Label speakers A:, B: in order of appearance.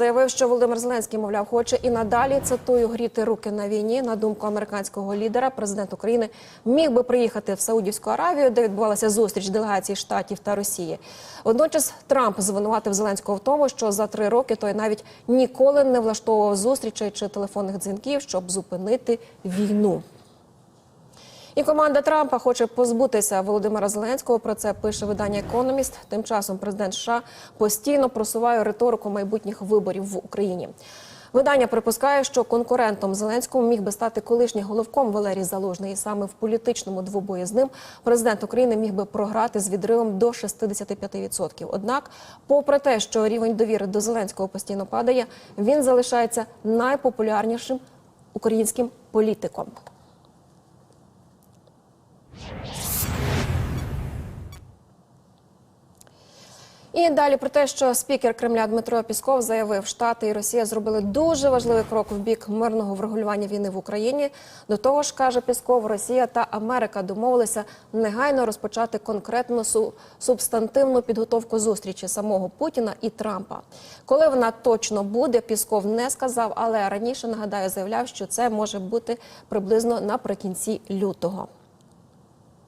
A: Заявив, що Володимир Зеленський, мовляв, хоче і надалі цитую гріти руки на війні. На думку американського лідера, президент України міг би приїхати в Саудівську Аравію, де відбувалася зустріч делегацій штатів та Росії. Водночас Трамп звинуватив Зеленського в тому, що за три роки той навіть ніколи не влаштовував зустрічей чи телефонних дзвінків, щоб зупинити війну. І команда Трампа хоче позбутися Володимира Зеленського. Про це пише видання Економіст. Тим часом президент США постійно просуває риторику майбутніх виборів в Україні. Видання припускає, що конкурентом Зеленському міг би стати колишній головком Валерій Залужний. І саме в політичному двобої з ним президент України міг би програти з відривом до 65%. Однак, попри те, що рівень довіри до Зеленського постійно падає, він залишається найпопулярнішим українським політиком. І далі про те, що спікер Кремля Дмитро Пісков заявив, Штати і Росія зробили дуже важливий крок в бік мирного врегулювання війни в Україні. До того ж, каже Пісков, Росія та Америка домовилися негайно розпочати конкретну су- субстантивну підготовку зустрічі самого Путіна і Трампа. Коли вона точно буде, Пісков не сказав, але раніше нагадаю заявляв, що це може бути приблизно наприкінці лютого.